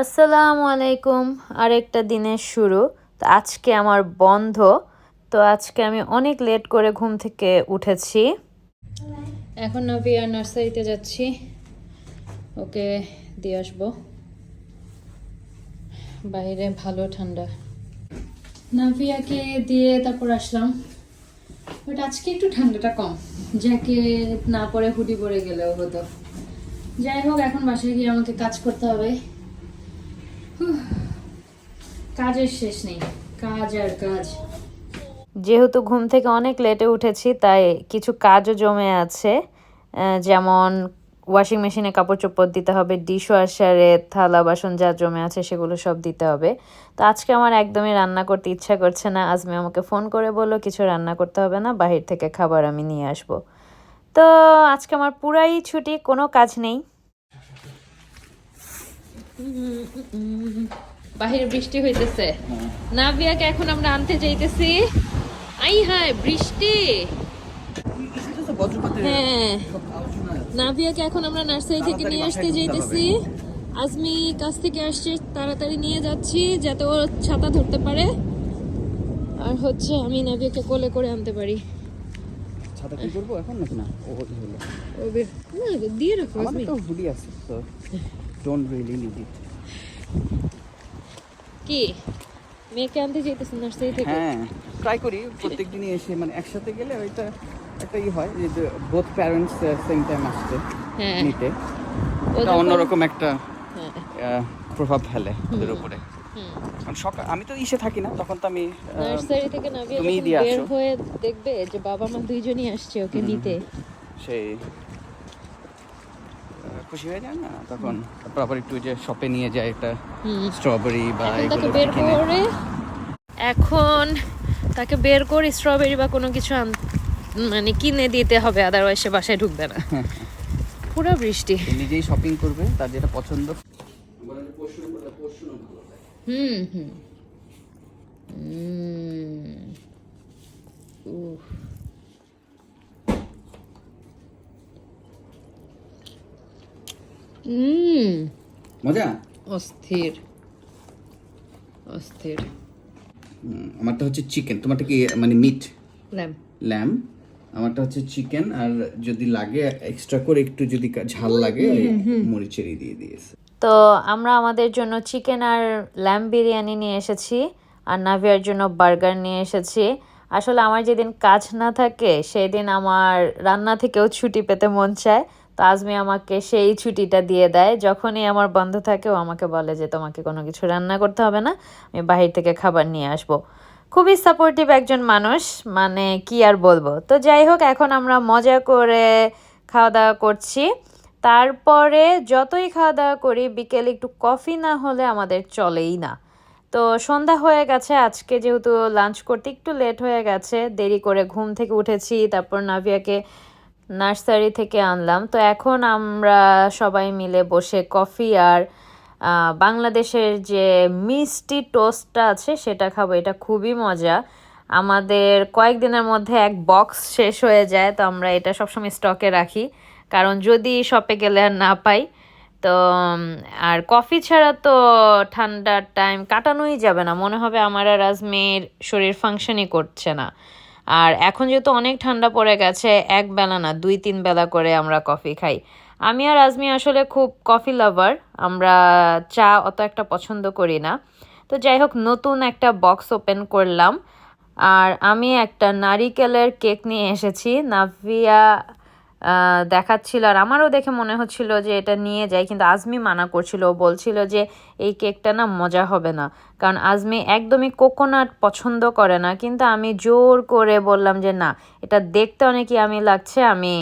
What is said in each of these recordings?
আসসালামু আলাইকুম, আরেকটা দিনের শুরু। তো আজকে আমার বন্ধ। তো আজকে আমি অনেক লেট করে ঘুম থেকে উঠেছি। এখন নবিয়া নার্সারিতে যাচ্ছি। ওকে দিয়ে আসব। বাইরে ভালো ঠান্ডা। নাভিয়াকে দিয়ে তারপর আসলাম। বাট আজকে একটু ঠান্ডাটা কম। জ্যাকেট না পরে হুডি পরে গেলেও হতো। যাই হোক, এখন বাসায় গিয়ে আমাকে কাজ করতে হবে। কাজের শেষ নেই। কাজ আর কাজ। যেহেতু ঘুম থেকে অনেক লেটে উঠেছি, তাই কিছু কাজও জমে আছে। যেমন ওয়াশিং মেশিনে কাপড় চোপড় দিতে হবে ডিশ ওয়াশারে থালা, বাসন যা জমে আছে সেগুলো সব দিতে হবে। তো আজকে আমার একদমই রান্না করতে ইচ্ছা করছে না। আজমি আমাকে ফোন করে বলল, কিছু রান্না করতে হবে না, বাহির থেকে খাবার আমি নিয়ে আসব। তো আজকে আমার পুরাই ছুটি, কোনো কাজ নেই। বাহিরে বৃষ্টি হইতেছে। নাবিয়াকে এখন আমরা আনতে যাইতেছি। আই হায় বৃষ্টি! হ্যাঁ নাভিয়াকে এখন আমরা নার্সারি থেকে নিয়ে আসতে যাইতেছি। আজমি কাছ থেকে আসছে তাড়াতাড়ি নিয়ে যাচ্ছি যাতে ও ছাতা ধরতে পারে। আর হচ্ছে আমি নাভিয়াকে কোলে করে আনতে পারি। ছাতা কি করব এখন নাকি না? ও হলো। দিয়ে রাখো আমাদের তো হুডি আছে তো। ডোন্ট রিয়েলি নিড ইট কি? মেয়েকে আনতে যাইতেছি নার্সারি থেকে? হ্যাঁ ট্রাই করি। প্রত্যেক দিনই এসে মানে একসাথে গেলে ওইটা একটা ই হয় যে বোথ প্যারেন্টস সেম টাইম আসছে হ্যাঁ। নিতে। এটা অন্যরকম একটা হ্যাঁ। প্রভাব ফেলে ওদের উপরে। সকাল আমি তো ইসে থাকি না তখন তো আমি নার্সারি থেকে দিয়ে বের। হয়ে দেখবে যে বাবা মা দুইজনই আসছে ওকে নিতে সেই খুশি হয়ে যায় না? তখন তারপর আবার একটু যে শপে নিয়ে যায় একটা। স্ট্রবেরি বা এগুলো বের করে এখন তাকে বের করে স্ট্রবেরি বা কোনো কিছু আন মানে কিনে দিতে হবে আদারওয়াইজ সে বাসায় ঢুকবে না। পুরো বৃষ্টি। নিজেই শপিং করবে তার যেটা পছন্দ। হুম। হুম। মজা? অস্থির। অস্থির। আমারটা হচ্ছে চিকেন। তোমারটা কি মানে মিট ল্যাম্প ল্যাম আমারটা হচ্ছে চিকেন আর যদি লাগে এক্সট্রা করে একটু যদি ঝাল লাগে ওই মরিচেরই দিয়ে দিয়েছে। তো আমরা আমাদের জন্য চিকেন আর ল্যাম্প বিরিয়ানি নিয়ে এসেছি আর নাভিয়ার জন্য বার্গার নিয়ে এসেছি। আসলে আমার যেদিন কাজ না থাকে সেদিন আমার রান্না থেকেও ছুটি পেতে মন চায়। তো আজমি আমাকে সেই ছুটিটা দিয়ে দেয়। যখনই আমার বন্ধ থাকে, ও আমাকে বলে যে, তোমাকে কোনো কিছু রান্না করতে হবে না, আমি বাহির থেকে খাবার নিয়ে আসব। খুবই সাপোর্টিভ একজন মানুষ মানে কি আর বলব। তো যাই হোক, এখন আমরা মজা করে খাওয়া দাওয়া করছি। তারপরে যতই খাওয়া দাওয়া করি, বিকেলে একটু কফি না হলে আমাদের চলেই না। তো সন্ধ্যা হয়ে গেছে, আজকে যেহেতু লাঞ্চ করতে একটু লেট হয়ে গেছে, দেরি করে ঘুম থেকে উঠেছি। তারপর নাভিয়াকে নার্সারি থেকে আনলাম। তো এখন আমরা সবাই মিলে বসে কফি আর বাংলাদেশের যে মিষ্টি টোস্টটা আছে সেটা খাব। এটা খুবই মজা। আমাদের কয়েকদিনের মধ্যে এক বক্স শেষ হয়ে যায়, তো আমরা এটা সবসময় স্টকে রাখি। কারণ যদি শপে গেলে আর না পাই, তো আর কফি ছাড়া তো ঠান্ডার টাইম কাটানোই যাবে না। মনে হবে আমার আর আজমির শরীর ফাংশনই করছে না। আর এখন যেহেতু অনেক ঠান্ডা পড়ে গেছে, এক বেলা না, দুই তিন বেলা করে আমরা কফি খাই। আমি আর আজমি আসলে খুব কফি লাভার, আমরা চা অত একটা পছন্দ করি না। তো যাই হোক, নতুন একটা বক্স ওপেন করলাম। আর আমি একটা নারিকেলের কেক নিয়ে এসেছি, নাভিয়া দেখাচ্ছিল। আর আমারও দেখে মনে হচ্ছিল যে এটা নিয়ে যাই, কিন্তু আজমি মানা করছিল। ও বলছিল যে এই কেকটা না মজা হবে না। কারণ আজমি একদমই কোকোনাট পছন্দ করে না। কিন্তু আমি জোর করে বললাম যে না, এটা দেখতে অনেকই আমি লাগছে, আমি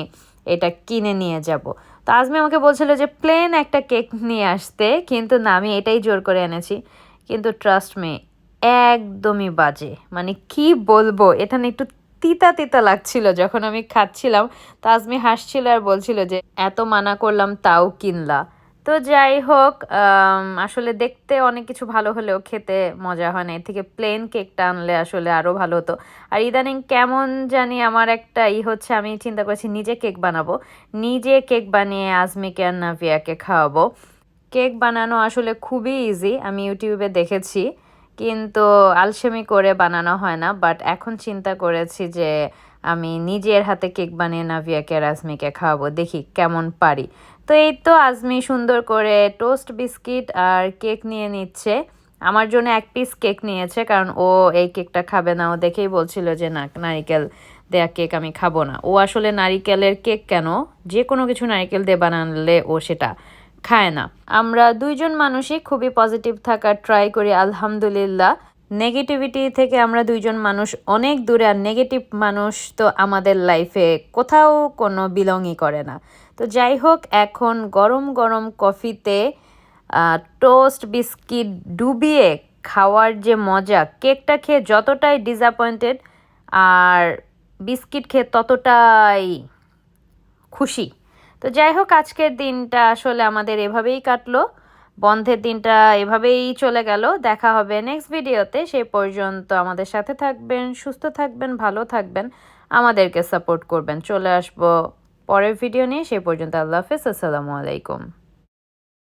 এটা কিনে নিয়ে যাব। তো আজমি আমাকে বলছিল যে প্লেন একটা কেক নিয়ে আসতে, কিন্তু না, আমি এটাই জোর করে এনেছি। কিন্তু ট্রাস্ট মে একদমই বাজে। মানে কি বলব? এটা না একটু তিতা তিতা লাগছিল। যখন আমি খাচ্ছিলাম, তাজমি হাসছিল আর বলছিল যে, এত মানা করলাম, তাও কিনলা। তো যাই হোক আসলে দেখতে অনেক কিছু ভালো হলেও খেতে মজা হয় না। এর থেকে প্লেন কেকটা আনলে আসলে আরও ভালো হতো। আর ইদানিং কেমন জানি আমার একটা ই হচ্ছে, আমি চিন্তা করছি নিজে কেক বানাবো। নিজে কেক বানিয়ে আজমিকে আর নাভিয়াকে খাওয়াবো। কেক বানানো আসলে খুবই ইজি আমি ইউটিউবে দেখেছি। কিন্তু আলসেমি করে বানানো হয় না বাট এখন চিন্তা করেছি যে আমি নিজের হাতে কেক বানিয়ে নাভিয়াকে আর আজমিকে খাওয়াবো, দেখি কেমন পারি। তো এই তো আজমি সুন্দর করে টোস্ট বিস্কিট আর কেক নিয়ে নিচ্ছে। আমার জন্য এক পিস কেক নিয়েছে, কারণ ও এই কেকটা খাবে না। ও দেখেই বলছিল যে, না, নারিকেল দেয়া কেক আমি খাব না। ও আসলে নারিকেলের কেক কেন? যে কোনো কিছু নারিকেল দিয়ে বানালে ও সেটা। খায় না। আমরা দুইজন মানুষই খুবই পজিটিভ থাকার ট্রাই করি, আলহামদুলিল্লাহ। নেগেটিভিটি থেকে আমরা দুইজন মানুষ অনেক দূরে, আর নেগেটিভ মানুষ তো আমাদের লাইফে কোথাও কোনো বিলংই করে না। তো যাই হোক, এখন গরম গরম কফিতে টোস্ট বিস্কিট ডুবিয়ে খাওয়ার যে মজা কেকটা খেয়ে যতটাই ডিসঅ্যাপয়েন্টেড আর বিস্কিট খেয়ে ততটাই খুশি। তো যাই হোক, আজকের দিনটা আসলে আমাদের এভাবেই কাটলো। বন্ধের দিনটা এভাবেই চলে গেল। দেখা হবে নেক্সট ভিডিওতে সে পর্যন্ত আমাদের সাথে থাকবেন, সুস্থ থাকবেন, ভালো থাকবেন। আমাদেরকে সাপোর্ট করবেন। চলে আসব পরের ভিডিও নিয়ে। সেই পর্যন্ত আল্লাহ হাফিজ। আসসালামু আলাইকুম।